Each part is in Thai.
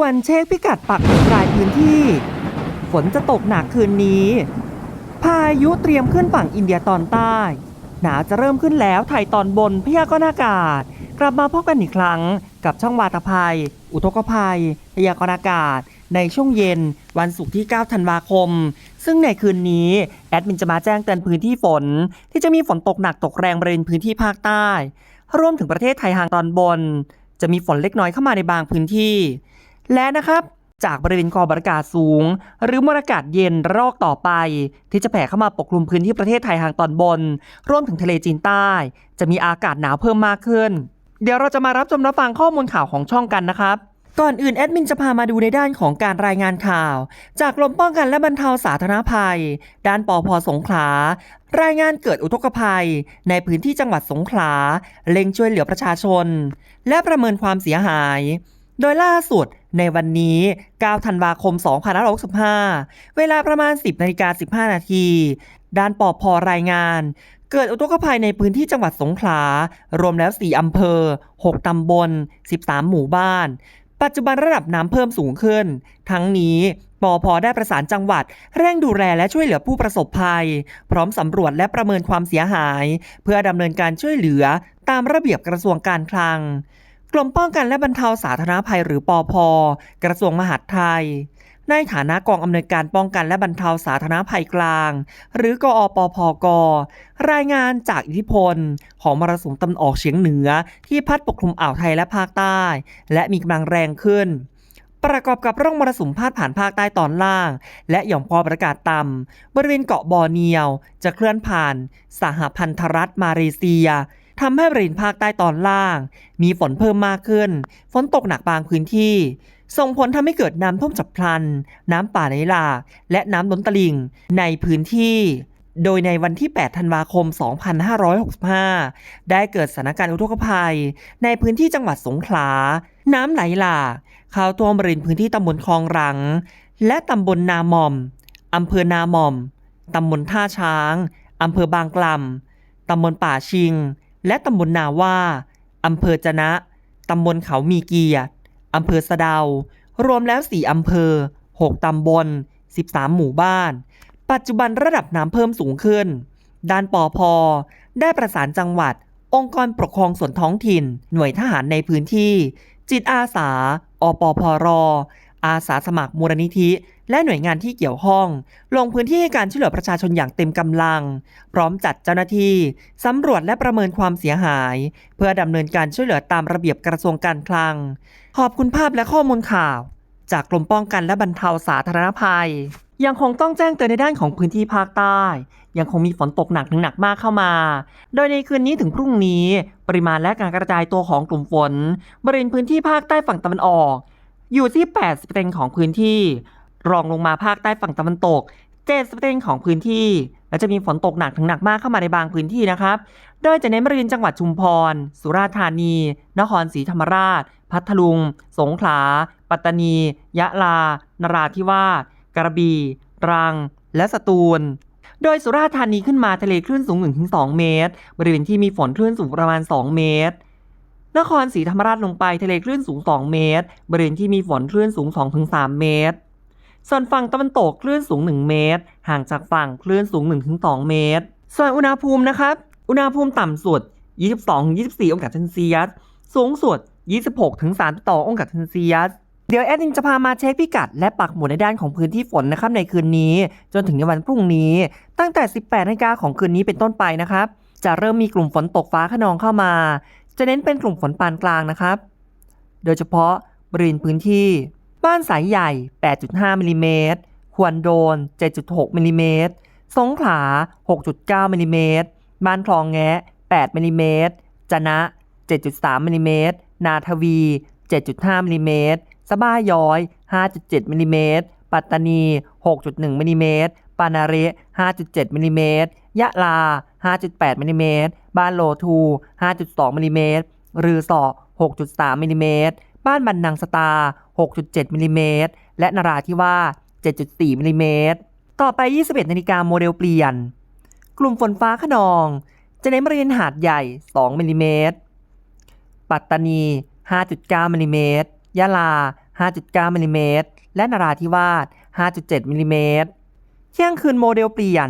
ด่วนเช็คพิกัดปักหมุดรายพื้นที่ ฝนจะตกหนักคืนนี้ พายุเตรียมขึ้นฝั่งอินเดียตอนใต้ หนาวจะเริ่มขึ้นแล้วไทยตอนบนพยากรณ์อากาศ กลับมาพบกันอีกครั้ง กับช่องวาตภัย อุทกภัย พยากรณ์อากาศ ในช่วงเย็น วันศุกร์ที่ 9 ธันวาคม ซึ่งในคืนนี้ แอดมินจะมาแจ้งเตือนพื้นที่ฝน ที่จะมีฝนตกหนักตกแรงบริเวณพื้นที่ภาคใต้รวมถึงประเทศไทยทางตอนบน จะมีฝนเล็กน้อยเข้ามาในบางพื้นที่ และนะครับจากบริเวณกอบอากาศสูง หรือมวลอากาศเย็นรอกต่อไป ที่จะแผ่เข้ามาปกคลุมพื้นที่ประเทศไทยทางตอนบนรวมถึงทะเลจีนใต้ จะมีอากาศหนาวเพิ่มมากขึ้น เดี๋ยวเราจะมารับชมรับฟังข้อมูลข่าวของช่องกันนะครับ ก่อนอื่นแอดมินจะพามาดูในด้านของการรายงานข่าว จากกรมป้องกันและบรรเทาสาธารณภัย ด้านปอพสงขลารายงานเกิดอุทกภัย ในพื้นที่จังหวัดสงขลาเล็งช่วยเหลือประชาชน และประเมินความเสียหาย โดยล่าสุดในวันนี้ 9 ธันวาคม 2565 เวลาประมาณ 10นาฬิกา15 นาที ด้านปอพอรายงาน เกิดอุทกภัยในพื้นที่จังหวัดสงขลา รวมแล้ว 4 อำเภอ 6 ตำบล 13 หมู่บ้าน ปัจจุบันระดับน้ำเพิ่มสูงขึ้น ทั้งนี้ปอพได้ประสานจังหวัด เร่งดูแลและช่วยเหลือผู้ประสบภัย พร้อมสำรวจและประเมินความเสียหาย เพื่อดำเนินการช่วยเหลือตามระเบียบกระทรวงการคลัง กรมป้องกันและบรรเทาสาธารณภัยหรือปอพกระทรวงมหาดไทย ในฐานะกองอำนวยการป้องกันและบรรเทาสาธารณภัยกลาง หรือกอปพก รายงานจากอิทธิพล ของมรสุมตะวันออกเฉียงเหนือ ที่พัดปกคลุมอ่าวไทยและภาคใต้ และมีกำลังแรงขึ้นประกอบกับร่องมรสุมพาดผ่านภาคใต้ตอนล่าง และหย่อมความกดอากาศต่ำบริเวณเกาะบอร์เนียว จะเคลื่อนผ่าน สหพันธรัฐมาเลเซีย ทำให้บริเวณภาคใต้ตอนล่าง มีฝนเพิ่มมากขึ้น ฝนตกหนักบางพื้นที่ ส่งผลทำให้เกิดน้ำท่วมฉับพลัน น้ำป่าไหลหลากและน้ำล้นตลิ่งในพื้นที่โดยในวันที่ 8 ธันวาคม 2565 ได้เกิดสถานการณ์อุทกภัย ในพื้นที่จังหวัดสงขลา น้ำไหลหลากเข้าท่วมบริเวณพื้นที่ตำบลคลองรัง และตำบลนาหม่อม อำเภอนาหม่อม ตำบลท่าช้าง อำเภอบางกล่ำตำบลป่าชิง และตำบลนาว่าอำเภอจะนะตำบลเขามีเกียรติอำเภอสะเดา รวมแล้ว 4 อำเภอ 6 ตำบล 13 หมู่บ้าน ปัจจุบันระดับน้ำเพิ่มสูงขึ้น ด้านปอพอได้ประสานจังหวัด องค์กรปกครองส่วนท้องถิ่น หน่วยทหารในพื้นที่ จิตอาสา อปพรออาสาสมัครมูลนิธิ และหน่วยงานที่เกี่ยวข้อง ลงพื้นที่ให้การช่วยเหลือประชาชนอย่างเต็มกำลัง พร้อมจัดเจ้าหน้าที่สำรวจและประเมินความเสียหาย เพื่อดำเนินการช่วยเหลือตามระเบียบกระทรวงการคลัง ขอบคุณภาพและข้อมูลข่าว จากกรมป้องกันและบรรเทาสาธารณภัย ยังคงต้องแจ้งเตือนในด้านของพื้นที่ภาคใต้ ยังคงมีฝนตกหนักถึงหนักมากเข้ามา โดยในคืนนี้ถึงพรุ่งนี้ ปริมาณและการกระจายตัวของกลุ่มฝน บริเวณพื้นที่ภาคใต้ฝั่งตะวันออก อยู่ที่ 80%ของพื้นที่ รองลงมาภาคใต้ฝั่งตะวันตก 70%ของพื้นที่ และจะมีฝนตกหนักถึงหนักมากเข้ามาในบางพื้นที่นะครับ โดยจะเน้นบริเวณจังหวัดชุมพร สุราษฎร์ธานี นครศรีธรรมราช พัทลุง สงขลา ปัตตานี ยะลา นราธิวาส กระบี่ ตรัง และสตูลโดยสุราษฎร์ธานีขึ้นมาทะเลคลื่นสูง 1-2 เมตร บริเวณที่มีฝนคลื่นสูงประมาณ 2 เมตร นครศรีธรรมราชลงไปทะเลคลื่นสูง 2 เมตร บริเวณที่มีฝนคลื่นสูง 2-3 เมตร ส่วนฝั่งตะวันตกคลื่นสูง 1 เมตร ห่างจากฝั่งคลื่นสูง 1-2 เมตร ส่วนอุณหภูมินะครับ อุณหภูมิต่ำสุด 22-24 องศาเซนเซียส สูงสุด 26-32 องศาเซนเซียส เดี๋ยวแอดมินจะพามาเช็คพิกัด และปักหมุดในด้านของพื้นที่ฝนนะครับในคืนนี้ จนถึงในวันพรุ่งนี้ ตั้งแต่ 18นาฬิกาของคืนนี้เป็นต้นไปนะครับ จะเริ่มมีกลุ่มฝนตกฟ้าขนองเข้ามา จะเน้นเป็นกลุ่มฝนปานกลางนะครับ โดยเฉพาะบริเวณพื้นที่ บ้านสายใหญ่ 8.5มิลลิเมตรควรโดน 7.6มิลลิเมตรสงขลา 6.9มิลลิเมตรบ้านคลองแงะ 8มิลลิเมตรจะนะ 7.3มิลลิเมตรนาทวี 7.5มิลลิเมตรสบ้าย้อย 5.7มิลลิเมตรปัตตานี 6.1มิลลิเมตรปานาเระ5.7มิลลิเมตรยะลา 5.8มิลลิเมตรบ้านโลทู 5.2มิลลิเมตรรือสอ6.3มิลลิเมตร บ้านบันนังสตา 6.7มิลลิเมตรและนราธิวาส7.4มิลลิเมตรต่อไป 21นาฬิกาโมเดลเปลี่ยน กลุ่มฝนฟ้าขนอง จะเน้นบริเวณหาดใหญ่ 2มิลลิเมตรปัตตานี 5.9มิลลิเมตรยะลา 5.9มิลลิเมตรและนราธิวาส 5.7มิลลิเมตรเที่ยงคืนโมเดลเปลี่ยน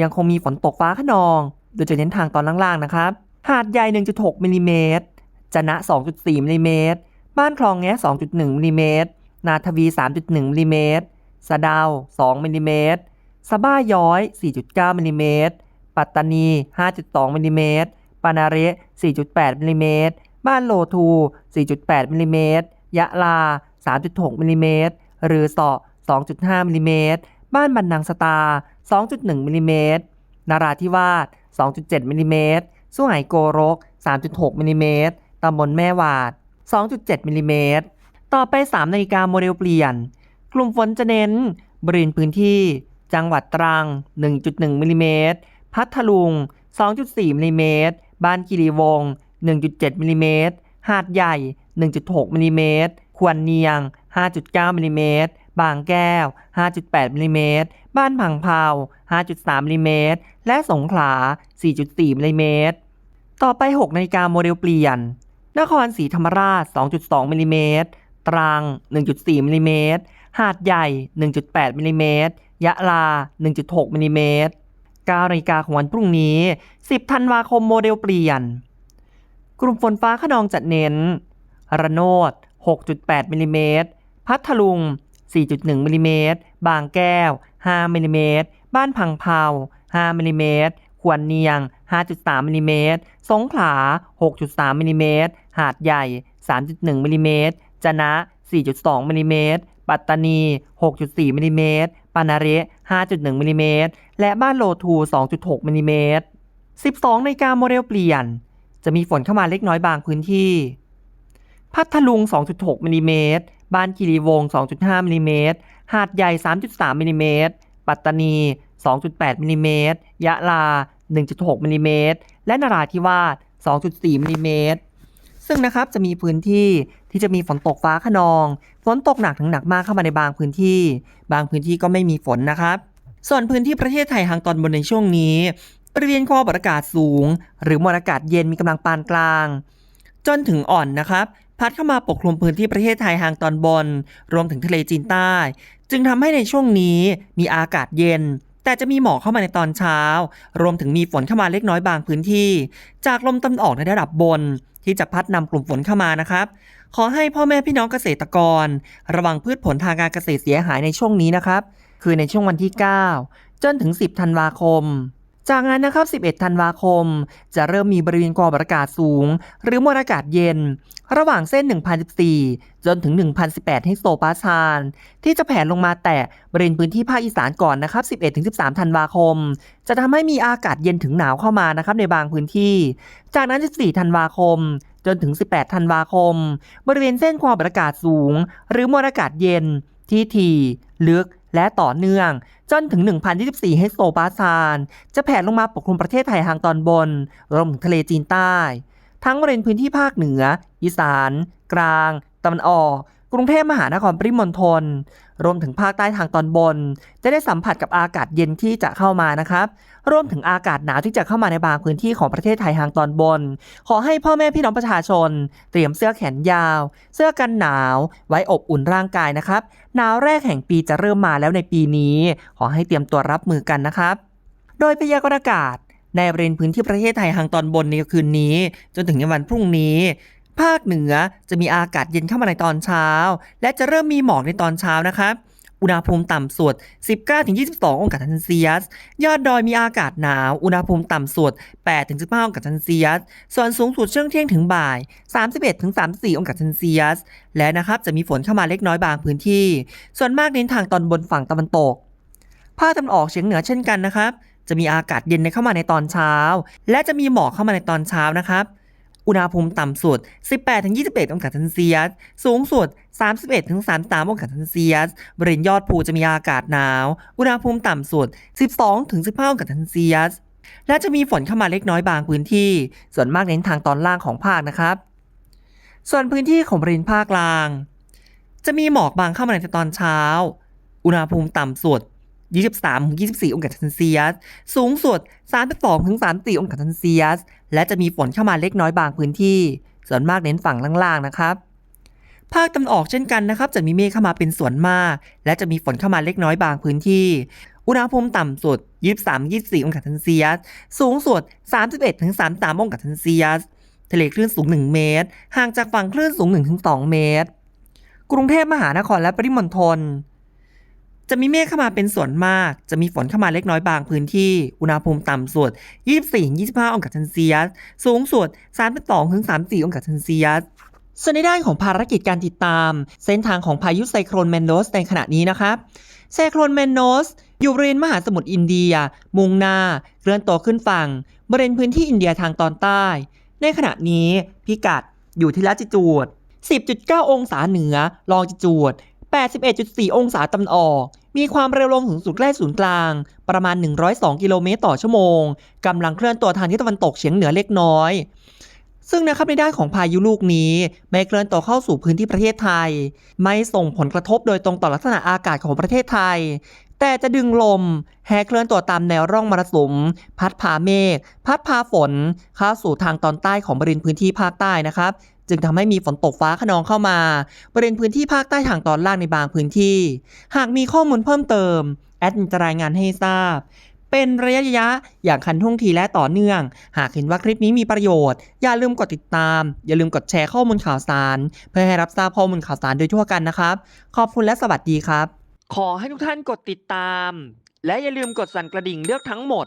ยังคงมีฝนตกฟ้าขนอง โดยจะเน้นทางตอนล่างๆนะครับ หาดใหญ่ 1.6มิลลิเมตรจะนะ 2.4มิลลิเมตร บ้านคลองแงะ2.1มิลลิเมตร นาทวี 3.1มิลลิเมตร สะดาว 2มิลลิเมตร สะบ้าย้อย 4.9มิลลิเมตร ปัตตานี 5.2มิลลิเมตร ปานาเระ 4.8มิลลิเมตร บ้านโลทู 4.8มิลลิเมตร ยะลา 3.6มิลลิเมตร หรือเสาะ2.5มิลลิเมตร บ้านบันนังสตา 2.1มิลลิเมตร นาราธิวาส 2.7มิลลิเมตร สุไหงโกรก 3.6มิลลิเมตร ตำบลแม่วาด 2.7มิลลิเมตร ต่อไป 3 นาฬิกาโมเดลเปลี่ยน กลุ่มฝนจะเน้น บริเวณพื้นที่ จังหวัดตรัง 1.1มิลลิเมตร พัทลุง 2.4มิลลิเมตร บ้านคีรีวง 1.7มิลลิเมตร หาดใหญ่ 1.6มิลลิเมตร ควรเนียง 5.9มิลลิเมตร บางแก้ว 5.8มิลลิเมตร บ้านผังเผา5.3มิลลิเมตร และสงขลา 4.4มิลลิเมตร ต่อไป 6นาฬิกาโมเดลเปลี่ยน นครศรีธรรมราช 2.2มิลลิเมตร ตรัง 1.4มิลลิเมตร หาดใหญ่ 1.8มิลลิเมตร ยะลา 1.6มิลลิเมตร9นาฬิกาของวันพรุ่งนี้ 10 ธันวาคมโมเดลเปลี่ยน กลุ่มฝนฟ้าขนองจัดเน้น ระโนด 6.8มิลลิเมตร พัทลุง 4.1มิลลิเมตร บางแก้ว 5มิลลิเมตร บ้านพังเผา5มิลลิเมตรขวนเนียง 5.3มิลลิเมตร สงขลา 6.3มิลลิเมตร หาดใหญ่ 3.1มิลลิเมตรจะนะ 4.2มิลลิเมตรปัตตานี 6.4มิลลิเมตรปานาเระ 5.1มิลลิเมตรและบ้านโลทู 2.6มิลลิเมตร12นการโมเดลเปลี่ยน จะมีฝนเข้ามาเล็กน้อยบางพื้นที่ พัทลุง 2.6มิลลิเมตรบ้านคีรีวงศ์2.5มิลลิเมตรหาดใหญ่ 3.3มิลลิเมตรปัตตานี 2.8มิลลิเมตรยะลา 1.6มิลลิเมตรและนราธิวาส 2.4มิลลิเมตร ซึ่งนะครับจะมีพื้นที่ที่จะมีฝนตกฟ้าขนอง ฝนตกหนักถึงหนักมากเข้ามาในบางพื้นที่ บางพื้นที่ก็ไม่มีฝนนะครับ ส่วนพื้นที่ประเทศไทยทางตอนบนในช่วงนี้บริเวณความกดอากาศสูง หรือมวลอากาศเย็นมีกำลังปานกลาง จนถึงอ่อนนะครับ พัดเข้ามาปกคลุมพื้นที่ประเทศไทยทางตอนบน รวมถึงทะเลจีนใต้ จึงทำให้ในช่วงนี้มีอากาศเย็นแต่จะมีหมอกเข้ามาในตอนเช้า รวมถึงมีฝนเข้ามาเล็กน้อยบางพื้นที่ จากลมตะวันออกในระดับบน ที่จะพัดนำกลุ่มฝนเข้ามานะครับ ขอให้พ่อแม่พี่น้องเกษตรกร ระวังพืชผลทางการเกษตรเสียหายในช่วงนี้นะครับ คือในช่วงวันที่ 9 จนถึง 10 ธันวาคม จากนั้นนะครับ 11 ธันวาคม จะเริ่มมีบริเวณความอากาศสูง หรือมวลอากาศเย็น ระหว่างเส้น 1014 จนถึง 1018 ให้โซปาชาน ที่จะแผ่ลงมาแตะบริเวณพื้นที่ภาคอีสานก่อนนะครับ 11-13 ธันวาคม จะทำให้มีอากาศเย็นถึงหนาวเข้ามานะครับในบางพื้นที่ จากนั้น 14 ธันวาคมจนถึง 18 ธันวาคม บริเวณเส้นความกดอากาศสูง หรือมวลอากาศเย็นที่ถี่ลึก และต่อเนื่อง จนถึง 1024 ให้โซบาซาน จะแผ่ลงมาปกคลุมประเทศไทยทางตอนบน รวมถึงทะเลจีนใต้ ทั้งบริเวณพื้นที่ภาคเหนือ อีสาน กลาง ตะวันออก กรุงเทพมหานครปริมณฑลรวมถึงภาคใต้ทางตอนบน จะได้สัมผัสกับอากาศเย็นที่จะเข้ามานะครับรวมถึงอากาศหนาวที่จะเข้ามาในบางพื้นที่ของประเทศไทยทางตอนบน ขอให้พ่อแม่พี่น้องประชาชน เตรียมเสื้อแขนยาว เสื้อกันหนาว ไว้อบอุ่นร่างกายนะครับหนาวแรกแห่งปีจะเริ่มมาแล้วในปีนี้ ขอให้เตรียมตัวรับมือกันนะครับ โดยพยากรณ์อากาศในบริเวณพื้นที่ประเทศไทยทางตอนบนในคืนนี้ จนถึงในวันพรุ่งนี้ ภาคเหนือจะมีอากาศเย็นเข้ามาในตอนเช้า และจะเริ่มมีหมอกในตอนเช้านะครับอุณหภูมิต่ำสุด 19-22 องศาเซลเซียส ยอดดอยมีอากาศหนาว อุณหภูมิต่ำสุด 8-15 องศาเซลเซียส ส่วนสูงสุดช่วงเที่ยงถึงบ่าย 31-34 องศาเซลเซียส และนะครับจะมีฝนเข้ามาเล็กน้อยบางพื้นที่ ส่วนมากเน้นทางตอนบนฝั่งตะวันตก ภาคตะวันออกเฉียงเหนือเช่นกันนะครับ จะมีอากาศเย็นเข้ามาในตอนเช้า และจะมีหมอกเข้ามาในตอนเช้านะครับ อุณหภูมิต่ำสุด 18-21 องศาเซนเซียส สูงสุด 31-33 องศาเซนเซียส บริเวณยอดภูจะมีอากาศหนาว อุณหภูมิต่ำสุด 12-15 องศาเซนเซียส และจะมีฝนเข้ามาเล็กน้อยบางพื้นที่ ส่วนมากเน้นทางตอนล่างของภาคนะครับ ส่วนพื้นที่ของบริเวณภาคกลาง จะมีหมอกบางเข้ามาในตอนเช้า อุณหภูมิต่ำสุด 23-24 องศาเซนเซียส สูงสุด 32-34 องศาเซนเซียส และจะมีฝนเข้ามาเล็กน้อยบางพื้นที่ ส่วนมากเน้นฝั่งล่างๆ นะครับ ภาคตะวันออกเช่นกันนะครับ จะมีเมฆเข้ามาเป็นส่วนมาก และจะมีฝนเข้ามาเล็กน้อยบางพื้นที่ อุณหภูมิต่ำสุด 23-24 องศาเซลเซียส สูงสุด 31-33 องศาเซลเซียส ทะเลคลื่นสูง 1 เมตร ห่างจากฝั่งคลื่นสูง 1-2 เมตร กรุงเทพมหานครและปริมณฑล จะมีเมฆเข้ามาเป็นส่วนมาก จะมีฝนเข้ามาเล็กน้อยบางพื้นที่ อุณหภูมิต่ำสุด 24-25 องศาเซลเซียส สูงสุด 32-34 องศาเซลเซียสส่วนในด้านของภารกิจการติดตาม เส้นทางของพายุไซโคลนแมนโนสในขณะนี้นะครับ ไซโคลนแมนโนสอยู่บริเวณมหาสมุทรอินเดีย มุ่งหน้าเคลื่อนตัวขึ้นฝั่งบริเวณพื้นที่อินเดียทางตอนใต้ ในขณะนี้พิกัดอยู่ที่ลัติจูด10.9 องศาเหนือลองจิจูด 81.4 องศาตะวันออก มีความเร็วลมสูงสุดใกล้ศูนย์กลาง ประมาณ 102 กิโลเมตรต่อชั่วโมง กำลังเคลื่อนตัวทางทิศตะวันตกเฉียงเหนือเล็กน้อย ซึ่งนะครับในด้านของพายุลูกนี้ ไม่เคลื่อนตัวเข้าสู่พื้นที่ประเทศไทย ไม่ส่งผลกระทบโดยตรงต่อลักษณะอากาศของประเทศไทย แต่จะดึงลมแห่เคลื่อนตัวตามแนวร่องมรสุม พัดพาเมฆ พัดพาฝน เข้าสู่ทางตอนใต้ของบริเวณพื้นที่ภาคใต้นะครับ จึงทำให้มีฝนตกฟ้าขนองเข้ามา บริเวณพื้นที่ภาคใต้ทางตอนล่างในบางพื้นที่ หากมีข้อมูลเพิ่มเติม แอดมินจะรายงานให้ทราบ เป็นระยะระยะอย่างคันท่วงทีและต่อเนื่อง หากเห็นว่าคลิปนี้มีประโยชน์ อย่าลืมกดติดตาม อย่าลืมกดแชร์ข้อมูลข่าวสาร เพื่อให้รับทราบข้อมูลข่าวสารโดยทั่วกันนะครับ ขอบคุณและสวัสดีครับ ขอให้ทุกท่านกดติดตาม และอย่าลืมกดสั่นกระดิ่งเลือกทั้งหมด